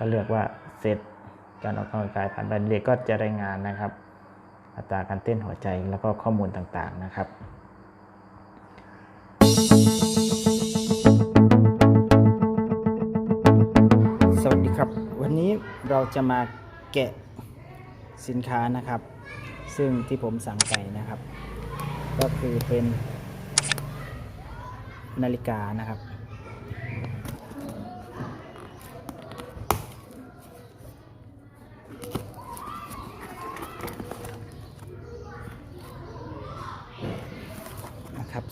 ก็เลือกว่าเซตการออกกำลังกายผ่านบันเดก็จะรายงานนะครับ อัตราการเต้นหัวใจแล้วก็ข้อมูลต่างๆนะครับสวัสดีครับ วันนี้เราจะมาแกะสินค้านะครับ ซึ่งที่ผมสั่งไปนะครับ ก็คือเป็นนาฬิกานะครับ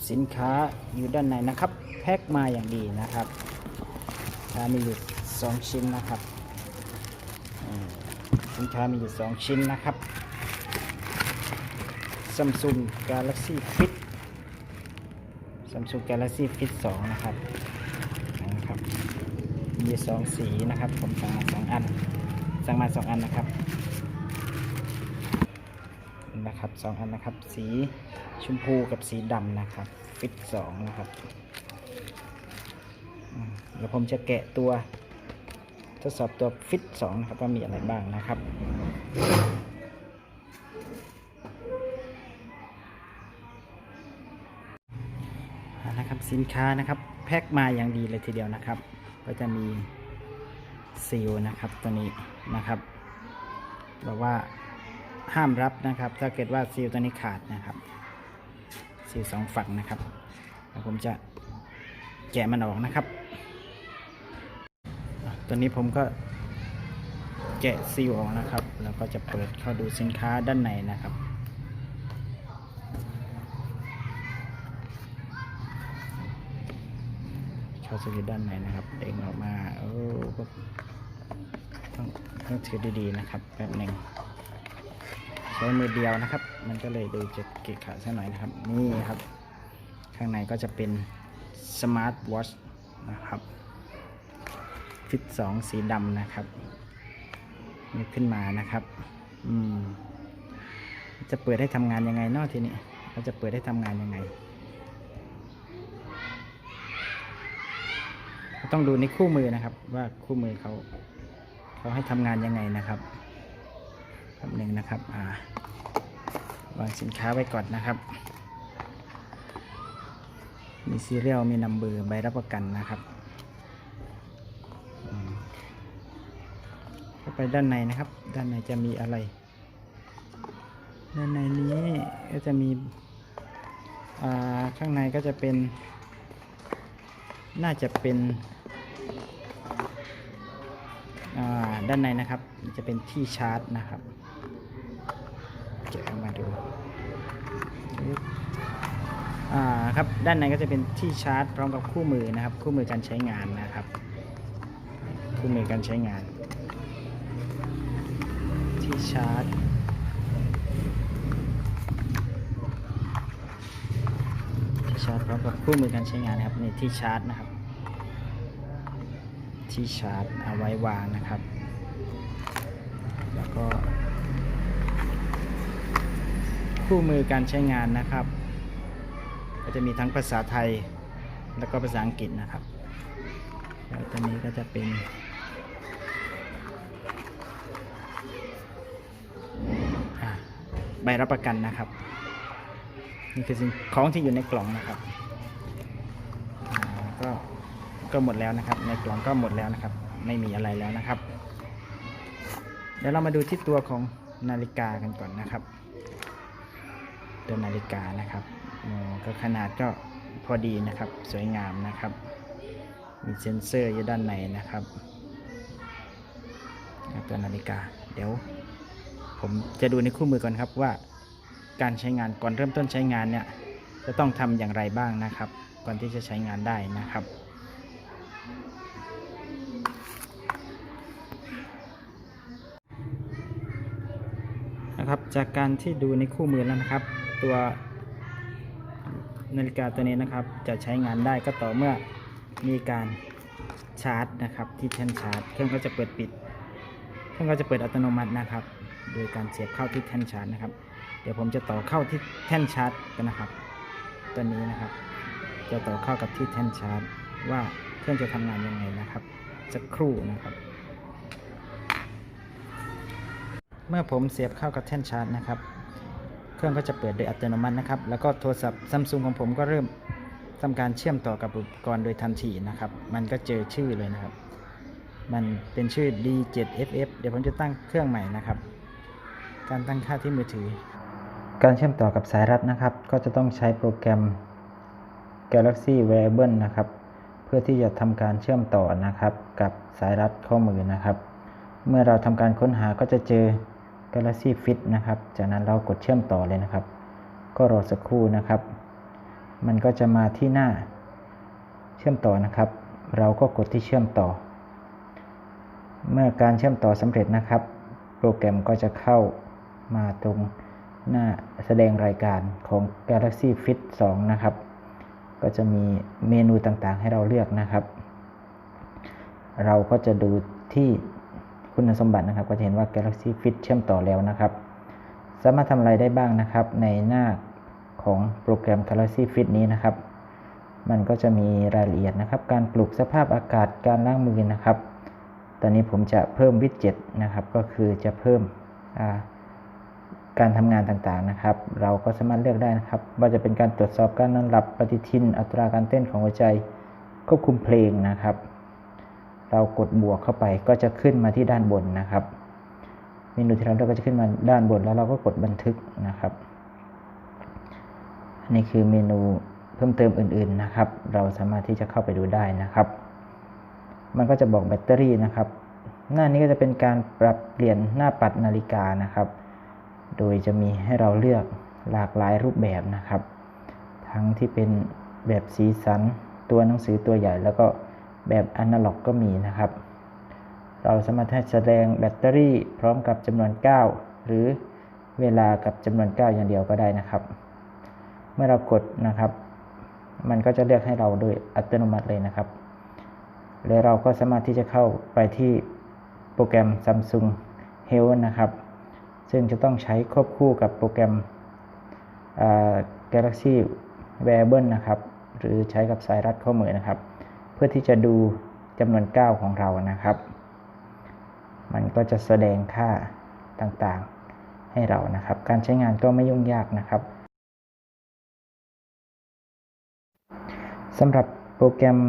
สินค้าอยู่ด้านในนะครับ แพ็คมาอย่างดีนะครับค้ามีอยู่สองชิ้นนะครับสินค้ามีอยู่สองชิ้นนะครับ Samsung Galaxy Fit Samsung Galaxy Fit 2 นะครับนะครับมีสองสีนะครับ ผมสั่งมาสองอัน สั่งมาสองอันนะครับนะครับสองอันนะครับ สี ชมพูกับสีดำนะครับ ฟิตสองนะครับเดี๋ยวผมจะแกะตัวทดสอบตัวฟิตสองนะครับว่ามีอะไรบ้างนะครับนะครับสินค้านะครับแพ็คมาอย่างดีเลยทีเดียวนะครับ ก็จะมีซีลนะครับตัวนี้นะครับบอกว่าห้ามรับนะครับ ถ้าเกิดว่าซีลตัวนี้ขาดนะครับ ซีลสองฝั่งนะครับเดี๋ยวผมจะแกะมันออกนะครับ ตัวนี้ผมก็แกะซีลออกนะครับ แล้วก็จะเปิดเข้าดูสินค้าด้านในนะครับ เข้าสู่ด้านในนะครับ เด้งออกมาโอ้ก็ต้องต้องถือดีๆนะครับแป๊บหนึ่งใช้มือเดียวนะครับ มันก็เลยดูจะเกะขะสักหน่อยนะครับ นี่ครับ ข้างในก็จะเป็นสมาร์ทวอชนะครับฟิตสองสีดำนะครับนี่ขึ้นมานะครับ อืม จะเปิดให้ทำงานยังไงเนอกทีนี้เราจะเปิดให้ทำงานยังไง ต้องดูในคู่มือนะครับ ว่าคู่มือเขา เขาให้ทำงานยังไงนะครับคำหนึ่งนะครับ อ่า วางสินค้าไว้ก่อนนะครับ มีซีเรียลมีนัมเบอร์ใบรับประกันนะครับเข้าไปด้านในนะครับ ด้านในจะมีอะไร ด้านในนี้ก็จะมีอ่าข้างในก็จะเป็น น่าจะเป็นอ่าด้านในนะครับ จะเป็นที่ชาร์จนะครับ แกะอมาดู ครับด้านในก็จะเป็นที่ชาร์จ พร้อมกับคู่มือนะครับ คู่มือการใช้งานนะครับ คู่มือการใช้งาน ที่ชาร์จที่ชาร์จพร้อมกับคู่มือการใช้งานนะครับนี่ที่ชาร์จนะครับ ที่ชาร์จเอาไว้วางนะครับ แล้วก็ คู่มือการใช้งานนะครับ ก็จะมีทั้งภาษาไทยแล้วก็ภาษาอังกฤษนะครับ แล้วตัวนี้ก็จะเป็นใบรับประกันนะครับ นี่คือสิ่งของที่อยู่ในกล่องนะครับก็ก็หมดแล้วนะครับ ในกล่องก็หมดแล้วนะครับ ไม่มีอะไรแล้วนะครับ เดี๋ยวเรามาดูที่ตัวของนาฬิกากันก่อนนะครับ ตัวนาฬิกานะครับ ก็ขนาดก็พอดีนะครับ สวยงามนะครับ มีเซ็นเซอร์อยู่ด้านในนะครับตัวนาฬิกา เดี๋ยว ผมจะดูในคู่มือก่อนครับว่า การใช้งานก่อนเริ่มต้นใช้งานเนี่ย จะต้องทำอย่างไรบ้างนะครับ ก่อนที่จะใช้งานได้นะครับนะครับจากการที่ดูในคู่มือแล้วนะครับ ตัว นาฬิกาตัวนี้นะครับ จะใช้งานได้ก็ต่อเมื่อมีการชาร์จนะครับที่แท่นชาร์จ เครื่องก็จะเปิดปิด เครื่องก็จะเปิดอัตโนมัตินะครับ โดยการเสียบเข้าที่แท่นชาร์จนะครับ เดี๋ยวผมจะต่อเข้าที่แท่นชาร์จกันนะครับ ตัวนี้นะครับ จะต่อเข้ากับที่แท่นชาร์จ ว่าเครื่องจะทำงานยังไงนะครับสักครู่นะครับ เมื่อผมเสียบเข้ากับแท่นชาร์จนะครับ เครื่องก็จะเปิดโดยอัตโนมัตินะครับ แล้วก็โทรศัพท์ซัมซุงของผมก็เริ่มทำการเชื่อมต่อกับอุปกรณ์โดยทันทีนะครับ มันก็เจอชื่อเลยนะครับ มันเป็นชื่อ D7FF เดี๋ยวผมจะตั้งเครื่องใหม่นะครับ การตั้งค่าที่มือถือ การเชื่อมต่อกับสายรัดนะครับ ก็จะต้องใช้โปรแกรม Galaxy Wearable นะครับ เพื่อที่จะทำการเชื่อมต่อนะครับ กับสายรัดข้อมือนะครับ เมื่อเราทำการค้นหาก็จะเจอ Galaxy Fit นะครับ จากนั้นเรากดเชื่อมต่อเลยนะครับ ก็รอสักครู่นะครับ มันก็จะมาที่หน้าเชื่อมต่อนะครับ เราก็กดที่เชื่อมต่อ เมื่อการเชื่อมต่อสำเร็จนะครับ โปรแกรมก็จะเข้ามาตรงหน้าแสดงรายการของ Galaxy Fit 2 นะครับ ก็จะมีเมนูต่างๆ ให้เราเลือกนะครับ เราก็จะดูที่ คุณสมบัตินะครับ ก็จะเห็นว่า Galaxy Fit เชื่อมต่อแล้วนะครับ สามารถทำอะไรได้บ้างนะครับ ในหน้าของโปรแกรม Galaxy Fit นี้นะครับ มันก็จะมีรายละเอียดนะครับ การปลูกสภาพอากาศการล้างมือนะครับ ตอนนี้ผมจะเพิ่มวิดเจ็ตนะครับ ก็คือจะเพิ่มการทำงานต่างๆนะครับ เราก็สามารถเลือกได้นะครับ ว่าจะเป็นการตรวจสอบการนอนหลับปฏิทิน อัตราการเต้นของหัวใจควบคุมเพลงนะครับ เรากดบวกเข้าไปก็จะขึ้นมาที่ด้านบนนะครับ เมนูที่เราเลือกก็จะขึ้นมาด้านบนแล้วเราก็กดบันทึกนะครับอันนี้คือเมนูเพิ่มเติมอื่น ๆนะครับ เราสามารถที่จะเข้าไปดูได้นะครับ มันก็จะบอกแบตเตอรี่นะครับ หน้านี้ก็จะเป็นการปรับเปลี่ยนหน้าปัดนาฬิกานะครับ โดยจะมีให้เราเลือกหลากหลายรูปแบบนะครับ ทั้งที่เป็นแบบสีสันตัวหนังสือตัวใหญ่แล้วก็ แบบอนาล็อกก็มีนะครับ เราสามารถแสดงแบตเตอรี่พร้อมกับจำนวน 9 หรือเวลากับจำนวน 9 อย่างเดียวก็ได้นะครับ เมื่อเรากดนะครับ มันก็จะเลือกให้เราโดยอัตโนมัติเลยนะครับ แล้วเราก็สามารถที่จะเข้าไปที่โปรแกรม Samsung Health นะครับ ซึ่งจะต้องใช้ควบคู่กับโปรแกรม Galaxy Wearable นะครับ หรือใช้กับสายรัดข้อมือนะครับ เพื่อที่จะดูจำนวนก้าวของเรานะครับ มันก็จะแสดงค่าต่างๆให้เรานะครับ การใช้งานก็ไม่ยุ่งยากนะครับสำหรับโปรแกรม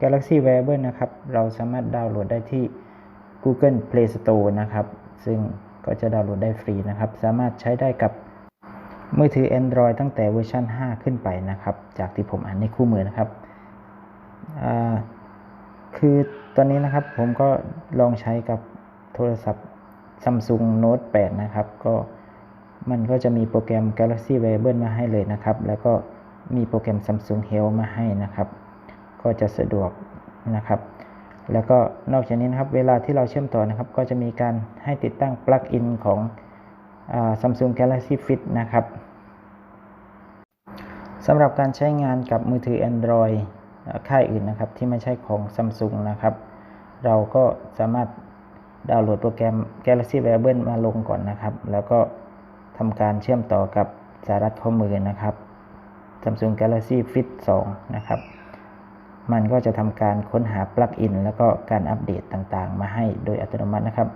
Galaxy Wearable นะครับ เราสามารถดาวน์โหลดได้ที่ Google Play Store นะครับ ซึ่งก็จะดาวน์โหลดได้ฟรีนะครับ สามารถใช้ได้กับมือถือ Android ตั้งแต่เวอร์ชัน5 ขึ้นไปนะครับ จากที่ผมอ่านในคู่มือนะครับ คือตอนนี้นะครับผมก็ลองใช้กับโทรศัพท์ Samsung Note 8 นะครับ ก็มันก็จะมีโปรแกรม Galaxy Wearable มาให้เลยนะครับ แล้วก็มีโปรแกรม Samsung Health มาให้นะครับ ก็จะสะดวกนะครับ แล้วก็นอกจากนี้นะครับ เวลาที่เราเชื่อมต่อนะครับ ก็จะมีการให้ติดตั้งปลั๊กอินของอ่า Samsung Galaxy Fit นะครับสำหรับการใช้งานกับมือถือ Android ค่ายอื่นนะครับ ที่ไม่ใช่ของ Samsung นะครับ เราก็สามารถดาวน์โหลดโปรแกรม Galaxy Wearable มาลงก่อนนะครับ แล้วก็ทำการเชื่อมต่อกับสายรัดข้อมือนะครับ Samsung Galaxy Fit 2 นะครับ มันก็จะทำการค้นหาปลั๊กอินแล้วก็การอัปเดตต่างๆ มาให้โดยอัตโนมัตินะครับ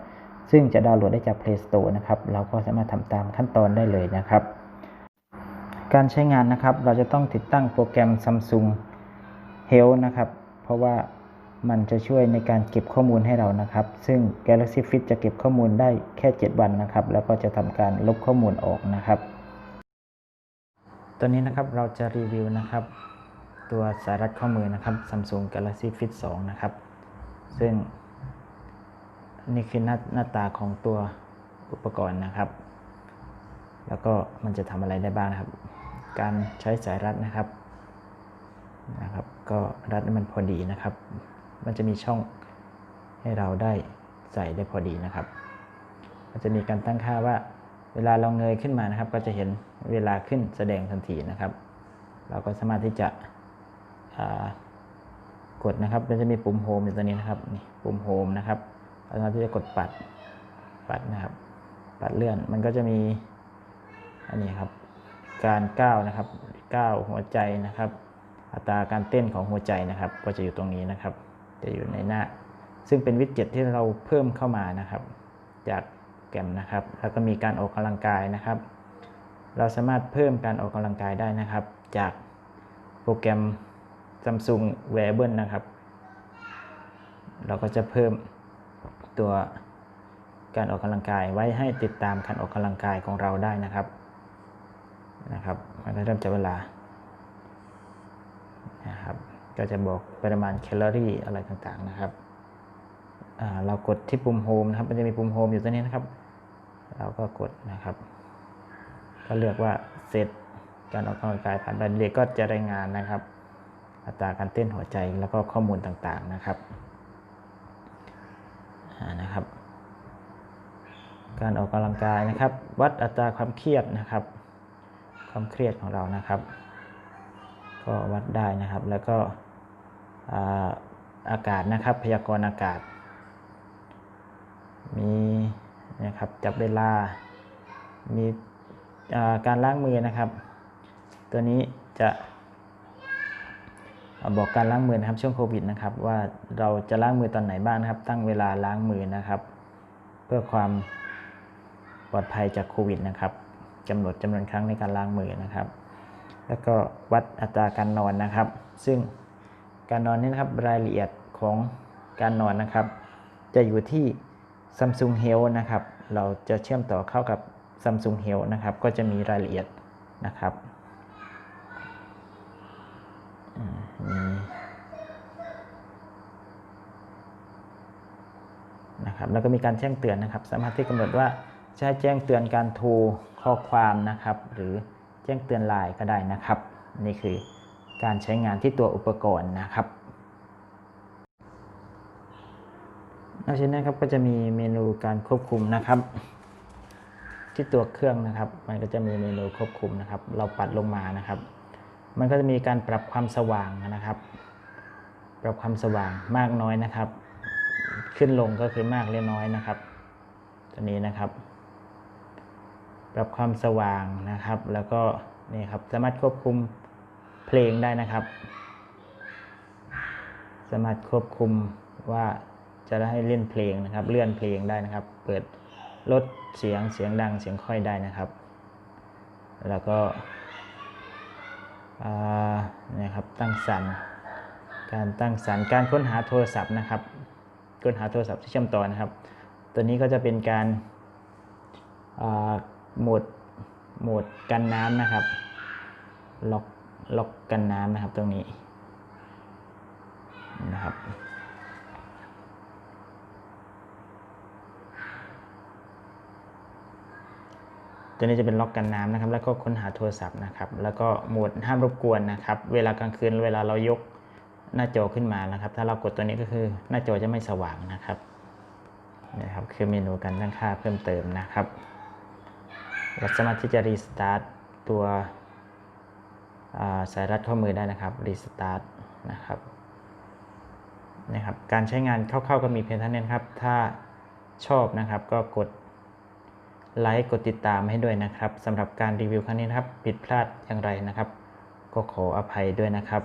ซึ่งจะดาวน์โหลดได้จาก Play Store นะครับ เราก็สามารถทำตามขั้นตอนได้เลยนะครับ การใช้งานนะครับ เราจะต้องติดตั้งโปรแกรม Samsung Health นะครับ เพราะว่ามันจะช่วยในการเก็บข้อมูลให้เรานะครับ ซึ่ง Galaxy Fit จะเก็บข้อมูลได้แค่ 7 วันนะครับ แล้วก็จะทำการลบข้อมูลออกนะครับ ตอนนี้นะครับเราจะรีวิวนะครับ ตัวสายรัดข้อมือนะครับ Samsung Galaxy Fit 2 นะครับ ซึ่ง นี่คือหน้าหน้าตาของตัวอุปกรณ์นะครับ แล้วก็มันจะทำอะไรได้บ้างนะครับ การใช้สายรัดนะครับ นะครับ ก็รัดมันพอดีนะครับ มันจะมีช่องให้เราได้ใส่ได้พอดีนะครับ มันจะมีการตั้งค่าว่า เวลาเราเงยขึ้นมานะครับ ก็จะเห็นเวลาขึ้นแสดงทันทีนะครับ เราก็สามารถที่จะกดนะครับ มันจะมีปุ่มโฮมอยู่ตัวนี้นะครับนี่ปุ่มโฮมนะครับเราสามารถที่จะกดปัดปัดนะครับ ปัดเลื่อนมันก็จะมีอันนี้ครับ การก้าวนะครับก้าวหัวใจนะครับ อัตราการเต้นของหัวใจนะครับ ก็จะอยู่ตรงนี้นะครับ จะอยู่ในหน้า ซึ่งเป็นวิดเจ็ตที่เราเพิ่มเข้ามานะครับ จากแกรมนะครับ แล้วก็มีการออกกำลังกายนะครับ เราสามารถเพิ่มการออกกำลังกายได้นะครับ จากโปรแกรม Samsung Wearable นะครับ เราก็จะเพิ่มตัวการออกกำลังกายไว้ให้ติดตามการออกกำลังกายของเราได้นะครับนะครับมันก็เริ่มจับเวลา ก็จะบอกปริมาณแคลอรี่อะไรต่างๆนะครับเรากดที่ปุ่มโฮมนะครับ มันจะมีปุ่มโฮมอยู่ตรงนี้นะครับ เราก็กดนะครับ ก็เลือกว่าเซตการออกกำลังกายผ่านบันเดก็จะรายงานนะครับ อัตราการเต้นหัวใจแล้วก็ข้อมูลต่างๆนะครับนะครับ การออกกำลังกายนะครับ วัดอัตราความเครียดนะครับ ความเครียดของเรานะครับ ก็วัดได้นะครับแล้วก็ อากาศนะครับ พยากรณ์อากาศ มีนะครับจับเวลา มีการล้างมือนะครับ ตัวนี้จะบอกการล้างมือนะครับช่วงโควิดนะครับ ว่าเราจะล้างมือตอนไหนบ้างนะครับ ตั้งเวลาล้างมือนะครับ เพื่อความปลอดภัยจากโควิดนะครับกำหนดจำนวนครั้งในการล้างมือนะครับ แล้วก็วัดอัตราการนอนนะครับ ซึ่ง การนอนนี่นะครับรายละเอียดของการนอนนะครับ จะอยู่ที่ Samsung Health นะครับ เราจะเชื่อมต่อเข้ากับ Samsung Health นะครับ ก็จะมีรายละเอียดนะครับนะครับ แล้วก็มีการแจ้งเตือนนะครับ สามารถที่กำหนดว่าจะให้แจ้งเตือนการโทรข้อความนะครับ หรือแจ้งเตือนไลน์ก็ได้นะครับ นี่คือ การใช้งานที่ตัวอุปกรณ์นะครับนอกจากนั้นครับก็จะมีเมนูการควบคุมนะครับ ที่ตัวเครื่องนะครับ มันก็จะมีเมนูควบคุมนะครับ เราปัดลงมานะครับ มันก็จะมีการปรับความสว่างนะครับ ปรับความสว่างมากน้อยนะครับ ขึ้นลงก็คือมากหรือน้อยนะครับ ตัวนี้นะครับ ปรับความสว่างนะครับ แล้วก็นี่ครับสามารถควบคุม เพลงได้นะครับ สามารถควบคุมว่าจะได้ให้เล่นเพลงนะครับ เลื่อนเพลงได้นะครับ เปิดลดเสียงเสียงดังเสียงค่อยได้นะครับ แล้วก็นี่ยครับตั้งสันการตั้งสันการค้นหาโทรศัพท์นะครับ ค้นหาโทรศัพท์ที่เชื่อมต่อนะครับ ตัวนี้ก็จะเป็นการโหมดโหมดกันน้ำนะครับ ล็อก ล็อกกันน้ำนะครับตรงนี้นะครับตัวนี้จะเป็นล็อกกันน้ำนะครับ แล้วก็ค้นหาโทรศัพท์นะครับ แล้วก็โหมดห้ามรบกวนนะครับ เวลากลางคืนเวลาเรายกหน้าจอขึ้นมานะครับ ถ้าเรากดตัวนี้ก็คือหน้าจอจะไม่สว่างนะครับนะครับ คือเมนูการตั้งค่าเพิ่มเติมนะครับ เราสามารถที่จะรีสตาร์ทตัว สายรัดข้อมือได้นะครับรีสตาร์ทนะครับนะครับ การใช้งานคร่าวๆก็มีเพียงเท่านี้ครับ ถ้าชอบนะครับก็กดไลค์กดติดตามให้ด้วยนะครับสำหรับการรีวิวครั้งนี้นะครับ ผิดพลาดอย่างไรนะครับ ก็ขออภัยด้วยนะครับ